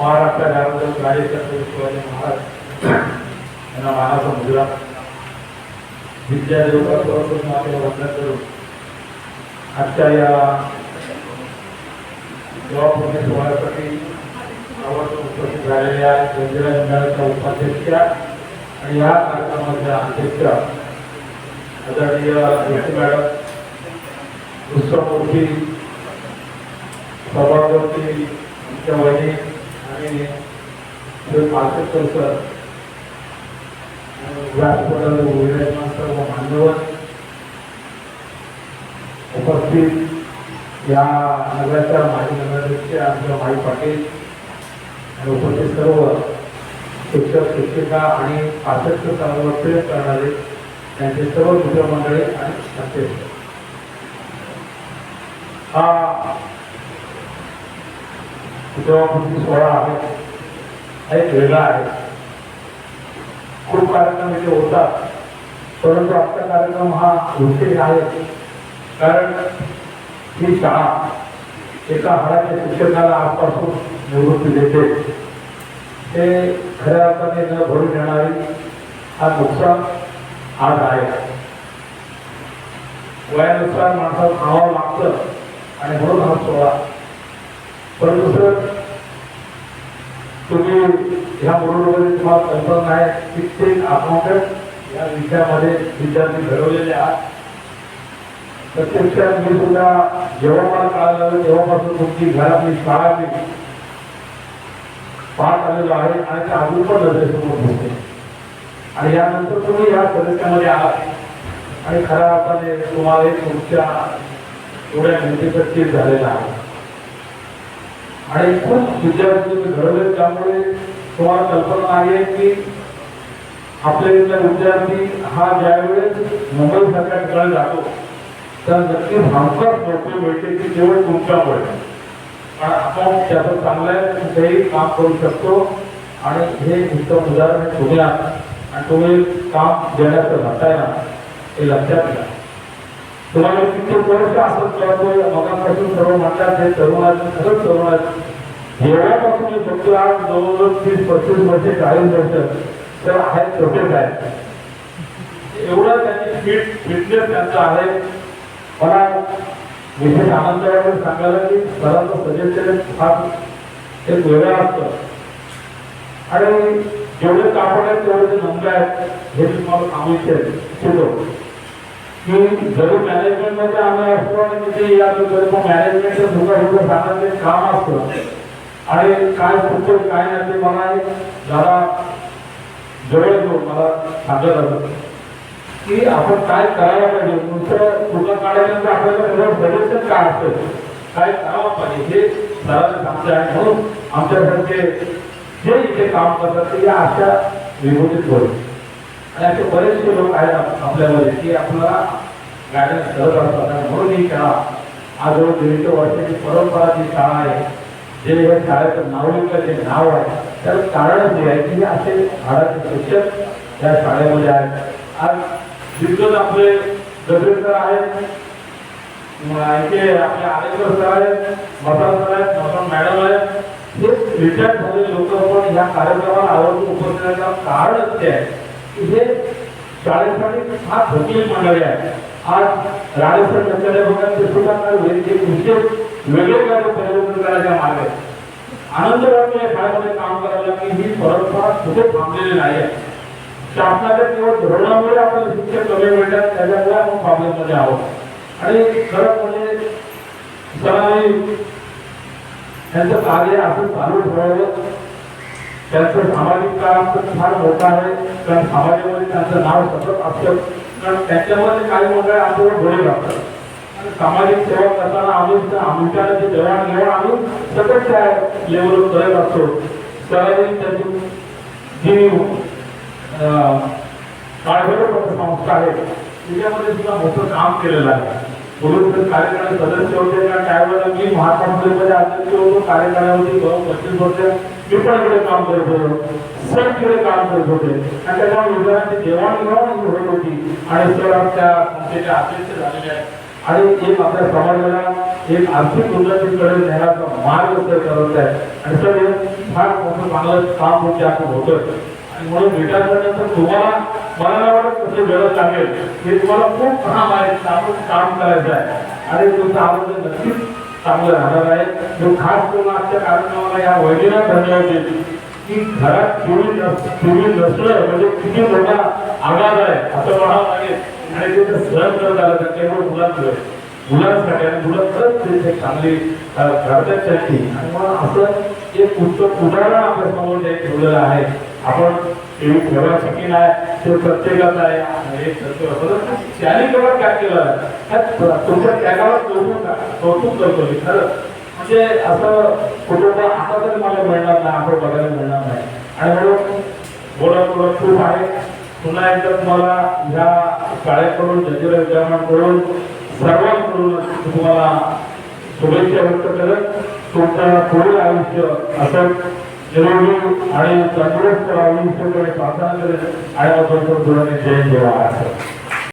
महाराष्ट्र महाराष्ट्राच्या गाडीच्या शिवाजी महाराज. यांना मानाचा मुजरा विद्या देवता वंदन करून आजच्या या जबाबदारी सोहळ्यासाठी आवर्जून उपस्थित झालेल्या केंद्रीय मंडळाच्या उपाध्यक्ष आणि या कार्यक्रमाच्या अध्यक्ष आदरणीय जोशी मॅडम दुसरा कृष्णमूर्ती सभापती आमच्या वहिनी आणि श्री सर व्यासपीठावर विराजमान सर्व मान्यवर. उपस्थित या नगराच्या माजी नगराध्यक्ष आमच्या भाई पाटील आणि उपस्थित सर्व शिक्षक शिक्षिका आणि पासष्ट स्तरावर प्रेम करणारे त्यांचे सर्व मित्रमंडळी आणि अध्यक्ष हा चित्रपती सोहळा आहे. हा एक वेगळा आहे. खूप कार्यक्रम इथे होतात. परंतु आजचा कार्यक्रम हा विशेष आहे. कारण ही शाळा एका हाडाच्या शिक्षकाला आजपासून निवृत्ती देते. ते खऱ्या अर्थाने न भरून येणारी हा नुकसान आज आहे. वयानुसार माणसाला खावावं लागतं आणि म्हणून हा सोहळा परंतु सर तुम्ही ह्या मुरुडमध्ये तुम्हाला कल्पना आहे कित्येक अकाउंटंट या विषयामध्ये विद्यार्थी घडवलेले आहात. प्रत्यक्षात मी सुद्धा जेव्हा मला कळालं तेव्हापासून तुमची घरातली शाळा मी पाहत आलेलो आहे आणि ते अजून पण समोर होते आणि यानंतर तुम्ही या सदस्यामध्ये आहात आणि खऱ्या अर्थाने तुम्हाला तुमच्या एवढ्या मेहनतीचा झालेला आहे. आणि खूप विद्यार्थी तुम्ही घडवले. त्यामुळे तुम्हाला कल्पना आहे की आपल्या इथला विद्यार्थी हा ज्यावेळेस मुंबई सारख्या ठिकाणी जातो तर नक्की हमखास नोकरी मिळते की केवळ तुमच्यामुळे. कारण आपण त्याचं चांगलं आहे कुठेही काम करू शकतो. आणि हे उत्तम उदाहरण तुम्ही आणि तुम्ही काम देण्याचं घटायला ना हे लक्षात घ्या. तुम्हाला किती वर्ष असत कळतोय मगापासून सर्व म्हणतात हे तरुण आहेत खरंच तरुण एवढ्यापासून मी बघतो आज जवळजवळ तीस पस्तीस वर्ष चाळीस वर्ष तर आहेत छोटे आहेत एवढा त्यांनी फिट फिटनेस त्यांचा आहे. मला विशेष आनंद वाटून सांगायला की सरांचं सजेशन फार एक वेगळं असतं. आणि जेवढे कापड आहेत तेवढे जे नंबर आहेत हे तुम्हाला सांगू इच्छितो. की जरी मॅनेजमेंटमध्ये आम्ही असतो आणि तिथे या तरी मॅनेजमेंटचं सुद्धा एवढं सांगायचं काम असतं. आणि काय काय नाही ते मला जरा जवळ मला सांगत असत की आपण काय करायला पाहिजे? तुमचं पूर्ण काढायचं आपल्याला सगळं सजेशन काय असतं? काय करावं पाहिजे? हे सरांनी सांगते आहे म्हणून आमच्यासारखे जे इथे काम करतात ते अशा विभूतीत होईल आणि असे बरेचसे लोक आहेत आपल्यामध्ये की आपल्याला गायन करत असतात म्हणून ही शाळा आज दीडशे वर्षाची परंपरा जी शाळा आहे. जे या शाळेचं नावलिकलं जे नाव आहे त्याला कारण जे आहे की असे झाडाचे शिक्षक या शाळेमध्ये आहेत. आज दिग्गज आपले गजरेकर आहेत. इथे आपले आरेकर सर आहेत मसाल सर आहेत मसाल मॅडम आहेत. हे रिटायर्ड झालेले लोक पण या कार्यक्रमाला आवर्जून उपस्थित राहण्याचं कारणच ते आहे हे शाळेसाठी फार भोगली मंडळी आहे. आज राजस्थान नसलेल्या बघा ते सुद्धा वेगळे कार्य परिवर्तन करायच्या मार्ग आहे आनंद वाटतो या शाळेमध्ये काम करायला की ही परंपरा कुठे थांबलेली नाही आहे शासनाच्या केवळ धोरणामुळे आपल्याला शिक्षक कमी मिळतात त्याच्यामुळे आपण प्रॉब्लेममध्ये आहोत. आणि खरं म्हणजे सरांनी त्यांचं कार्य असं चालू ठेवावं. त्यांचं सामाजिक काम तर फार मोठं आहे. कारण समाजामध्ये त्यांचं नाव सतत असतं. कारण त्याच्यामध्ये काही मंडळ आपल्याला डोळे लागतात सामाजिक सेवा करताना आम्ही आमच्या जे देवाणघेवाण आम्ही सतत त्या लेवलवर करत असतो. त्यावेळी त्याची जी काळभैरव संस्था आहे त्याच्यामध्ये सुद्धा मोठं काम केलेलं आहे. म्हणून कार्यकाळी सदस्य होते त्या त्यावेळेला मी महात्मा फुलेमध्ये अध्यक्ष होतो. कार्यकाळावरती पस्तीस वर्ष मी काम करत होतो सर काम करत होते. आणि त्याच्यामुळे विद्यार्थी देवाणघेवाण होत होती. आणि सर आमच्या संस्थेचे अध्यक्ष झालेले आहेत. आणि एक आपल्या समाजाला एक आर्थिक उन्नतीकडे नेण्याचा मार्ग सर करत आहे आणि सर फार मोठं चांगलं काम होते आपण होतं आणि म्हणून भेटायचं तुम्हाला मला वाटत कसं वेळ सांगेल हे तुम्हाला खूप काम आहे. आपण काम करायचं आहे. आणि तुमचं आवडतं नक्कीच चांगलं राहणार आहे मी खास करून आजच्या कार्यक्रमाला या वैदिना धन्यवाद देते की घरात चोरी चोरी नसलं म्हणजे किती मोठा आघात आहे असं म्हणावं लागेल. आणि ते सहन करत आलं तर केवळ मुलांमुळे मुलांसाठी आणि मुलं खरंच ते चांगली अ, घडतात आणि मग असं एक पुस्तक उदाहरण आपल्यासमोर ठेवलेलं आहे. आपण एवढी ठेवायसाठी नाही ते प्रत्येकाचं आहे. त्याने केवळ काय केलं तुमच्या त्यागावर कौतुक कौतुक करतो मी खरं. म्हणजे असं कुटुंब आता तरी मला मिळणार नाही आपण बघायला मिळणार नाही. आणि म्हणून बोलत बोलत खूप आहे. पुन्हा एकदा तुम्हाला ह्या शाळेकडून जंजिरा विद्यामानकडून सर्वांकडून तुम्हाला शुभेच्छा व्यक्त करत तुमचं पुढील आयुष्य असं ఈరోజు ఆయన తండ్రి ప్రారంభించబడే ప్రాంతాలు ఆయన కొంచెం దూరం చేయండి